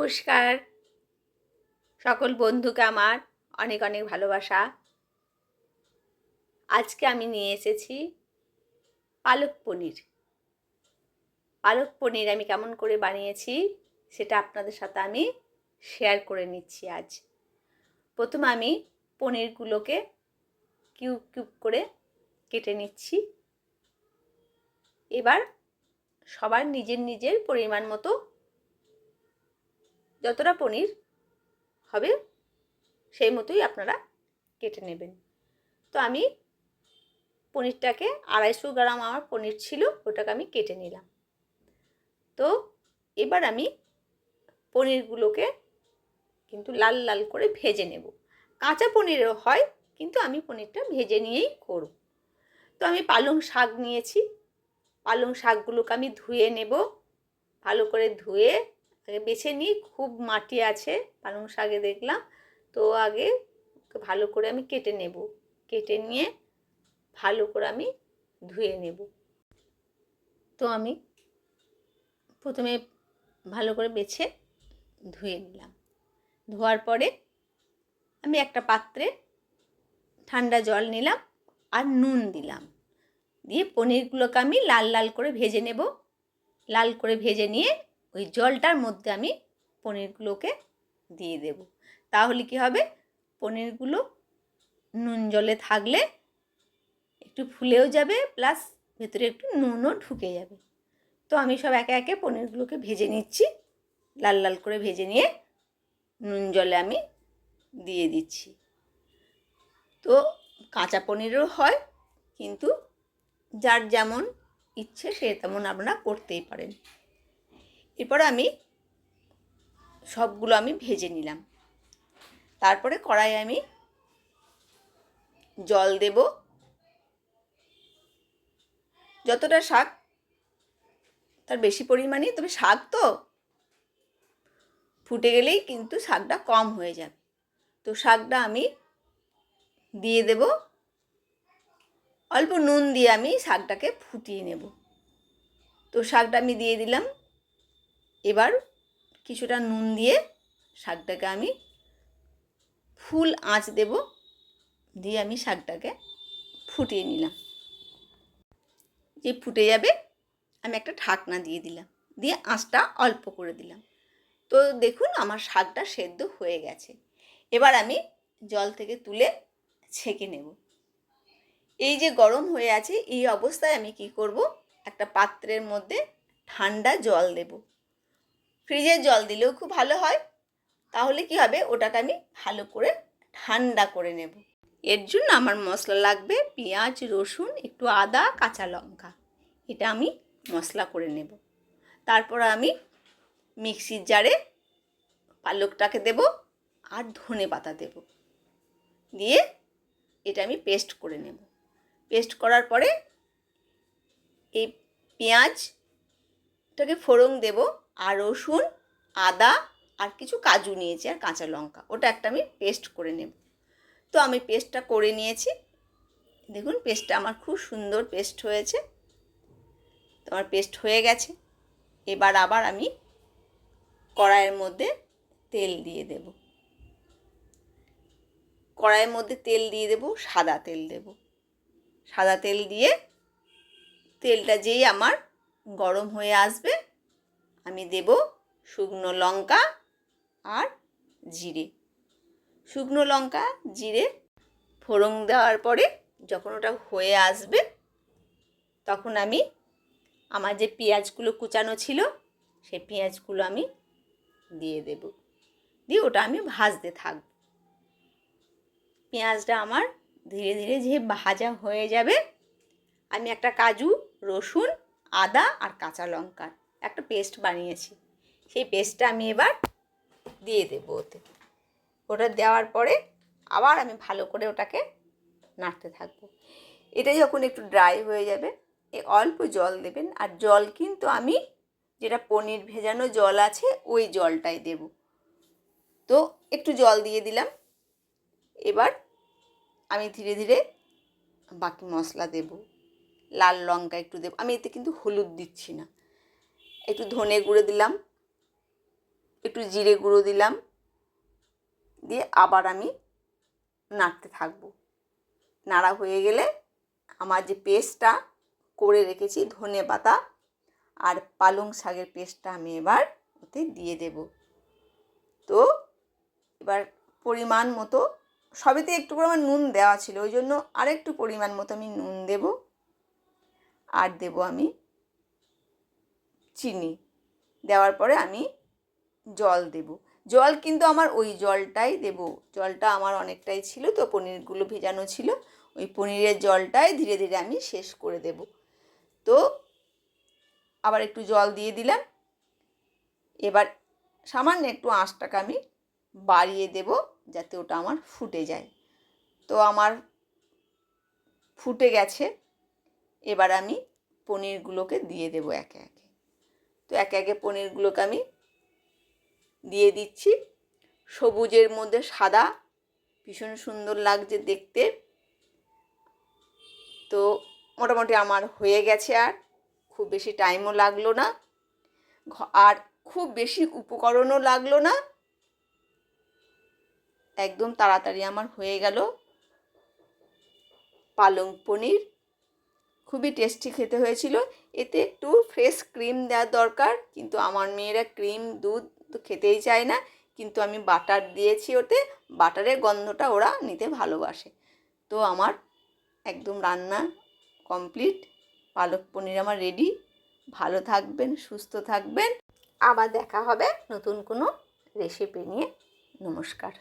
নমস্কার। সকল বন্ধুকে আমার অনেক অনেক ভালোবাসা। আজকে আমি নিয়ে এসেছি পালক পনির। পালক পনির আমি কেমন করে বানিয়েছি সেটা আপনাদের সাথে আমি শেয়ার করে নিচ্ছি আজ। প্রথমে আমি পনিরগুলোকে কিউব কিউব করে কেটে নিচ্ছি। এবার সবার নিজের নিজের পরিমাণ মতো যতটা পনির হবে সেই মতোই আপনারা কেটে নেবেন। তো আমি পনিরটাকে আড়াইশো গ্রাম আমার পনির ছিল, ওটাকে আমি কেটে নিলাম। তো এবার আমি পনিরগুলোকে কিন্তু লাল লাল করে ভেজে নেব। কাঁচা পনিরও হয়, কিন্তু আমি পনিরটা ভেজে নিয়েই করব। তো আমি পালং শাক নিয়েছি, পালং শাকগুলোকে আমি ধুয়ে নেব, ভালো করে ধুয়ে আগে বেছে নিই খুব মাটি আছে, পালং শাকে দেখলাম। তো আগে ভালো করে আমি কেটে নেব। কেটে নিয়ে ভালো করে আমি ধুয়ে নেব। তো আমি প্রথমে ভালো করে বেছে ধুয়ে নিলাম। ধোয়ার পরে আমি একটা পাত্রে ঠান্ডা জল নিলাম আর নুন দিলাম। দিয়ে পনিরগুলোকে আমি লাল লাল করে ভেজে নেব। লাল করে ভেজে নিয়ে ওই জলটার মধ্যে আমি পনিরগুলোকে দিয়ে দেব। তাহলে কি হবে? পনিরগুলো নুন জলে থাকলে একটু ফুলেও যাবে, প্লাস ভেতরে একটু নুনও ঢুকে যাবে। তো আমি সব একে একে পনিরগুলোকে ভেজে নিচ্ছি। লাল লাল করে ভেজে নিয়ে নুন জলে আমি দিয়ে দিচ্ছি। তো কাঁচা পনিরও হয়, কিন্তু যার যেমন ইচ্ছে সে তেমন আপনারা করতেই পারেন। এরপর আমি সবগুলো আমি ভেজে নিলাম। তারপরে কড়াই আমি জল দেব। যতটা শাক তার বেশি পরিমাণে, তবে শাক তো ফুটে গেলেই কিন্তু শাকটা কম হয়ে যাবে। তো শাকটা আমি দিয়ে দেব। অল্প নুন দিয়ে আমি শাকটাকে ফুটিয়ে নেব। তো শাকটা আমি দিয়ে দিলাম। এবার কিছুটা নুন দিয়ে শাকটাকে আমি ফুল আঁচ দেব, দিয়ে আমি শাকটাকে ফুটিয়ে নিলাম। যে ফুটে যাবে, আমি একটা ঢাকনা দিয়ে দিলাম, দিয়ে আঁচটা অল্প করে দিলাম। তো দেখুন, আমার শাকটা সেদ্ধ হয়ে গেছে। এবার আমি জল থেকে তুলে ছেঁকে নেব। এই যে গরম হয়ে আছে, এই অবস্থায় আমি কি করব? একটা পাত্রের মধ্যে ঠান্ডা জল দেব। ফ্রিজের জল দিলেও খুব ভালো হয়। তাহলে কি হবে? ওটাকে আমি ভালো করে ঠান্ডা করে নেব। এর জন্য আমার মশলা লাগবে পেঁয়াজ, রসুন, একটু আদা, কাঁচা লঙ্কা। এটা আমি মশলা করে নেব। তারপর আমি মিক্সির জারে পালকটাকে দেব আর ধনে পাতা দেব। দিয়ে এটা আমি পেস্ট করে নেব। পেস্ট করার পরে এই পেঁয়াজটাকে ফোড়ন দেব। আর রসুন, আদা আর কিছু কাজু নিয়েছি আর কাঁচা লঙ্কা। ওটা একটা আমি পেস্ট করে নেব। তো আমি পেস্টটা করে নিয়েছি। দেখুন পেস্টটা আমার খুব সুন্দর পেস্ট হয়েছে। তো আমার পেস্ট হয়ে গেছে। এবার আবার আমি কড়াইয়ের মধ্যে তেল দিয়ে দেব। কড়াইয়ের মধ্যে তেল দিয়ে দেব, সাদা তেল দেব। সাদা তেল দিয়ে তেলটা যেই আমার গরম হয়ে আসবে আমি দেব শুকনো লঙ্কা আর জিরে। শুকনো লঙ্কা, জিরে ফোড়ন দেওয়ার পরে যখন ওটা হয়ে আসবে, তখন আমি আমার যে পেঁয়াজগুলো কুচানো ছিল সেই পেঁয়াজগুলো আমি দিয়ে দেব। দিয়ে ওটা আমি ভাজতে থাকব। পেঁয়াজটা আমার ধীরে ধীরে যে ভাজা হয়ে যাবে, আমি একটা কাজু, রসুন, আদা আর কাঁচা লঙ্কার একটা পেস্ট বানিয়েছি। সেই পেস্টটা আমি এবার দিয়ে দেবো ওতে। ওটা দেওয়ার পরে আবার আমি ভালো করে ওটাকে নাড়তে থাকব। এটা যখন একটু ড্রাই হয়ে যাবে, এ অল্প জল দেবেন। আর জল কিন্তু আমি যেটা পনির ভেজানো জল আছে, ওই জলটাই দেব। তো একটু জল দিয়ে দিলাম। এবার আমি ধীরে ধীরে বাকি মশলা দেব। লাল লঙ্কা একটু দেব। আমি এতে কিন্তু হলুদ দিচ্ছি না। একটু ধনে গুঁড়ো দিলাম, একটু জিরে গুঁড়ো দিলাম, দিয়ে আবার আমি নাড়তে থাকব। নাড়া হয়ে গেলে আমার যে পেস্টটা করে রেখেছি ধনে পাতা আর পালং শাকের পেস্টটা আমি এবার ওতে দিয়ে দেব। তো এবার পরিমাণ মতো, সবেতে একটু করে আমার নুন দেওয়া ছিল, ওই জন্য আরেকটু পরিমাণ মতো আমি নুন দেব। আর দেব আমি চিনি। দেওয়ার পরে আমি জল দেব। জল কিন্তু আমার ওই জলটাই দেব। জলটা আমার অনেকটাই ছিল তো, পনিরগুলো ভেজানো ছিল। ওই পনিরের জলটাই ধীরে ধীরে আমি শেষ করে দেব। তো, আবার একটু জল দিয়ে দিলাম। এবার সামান্য একটু আঁচটাকে আমি বাড়িয়ে দেব যাতে ওটা আমার ফুটে যায়। তো আমার ফুটে গেছে। এবার আমি পনিরগুলোকে দিয়ে দেব একে একে। তো একে একে পনিরগুলোকে আমি দিয়ে দিচ্ছি। সবুজের মধ্যে সাদা, ভীষণ সুন্দর লাগছে দেখতে। তো মোটামুটি আমার হয়ে গেছে আর, খুব বেশি টাইমও লাগল না। আর খুব বেশি উপকরণও লাগল না। একদম তাড়াতাড়ি আমার হয়ে গেল। পালং পনির খুবই টেস্টি খেতে হয়েছিল। এতে একটু ফ্রেশ ক্রিম দেওয়ার দরকার, কিন্তু আমার মেয়েরা ক্রিম দুধ তো খেতেই চায় না। কিন্তু আমি বাটার দিয়েছি ওতে বাটারের গন্ধটা ওরা নিতে ভালোবাসে। তো আমার একদম রান্না কমপ্লিট পালক পনির আমার রেডি ভালো থাকবেন, সুস্থ থাকবেন। আবার দেখা হবে নতুন কোনো রেসিপি নিয়ে। নমস্কার।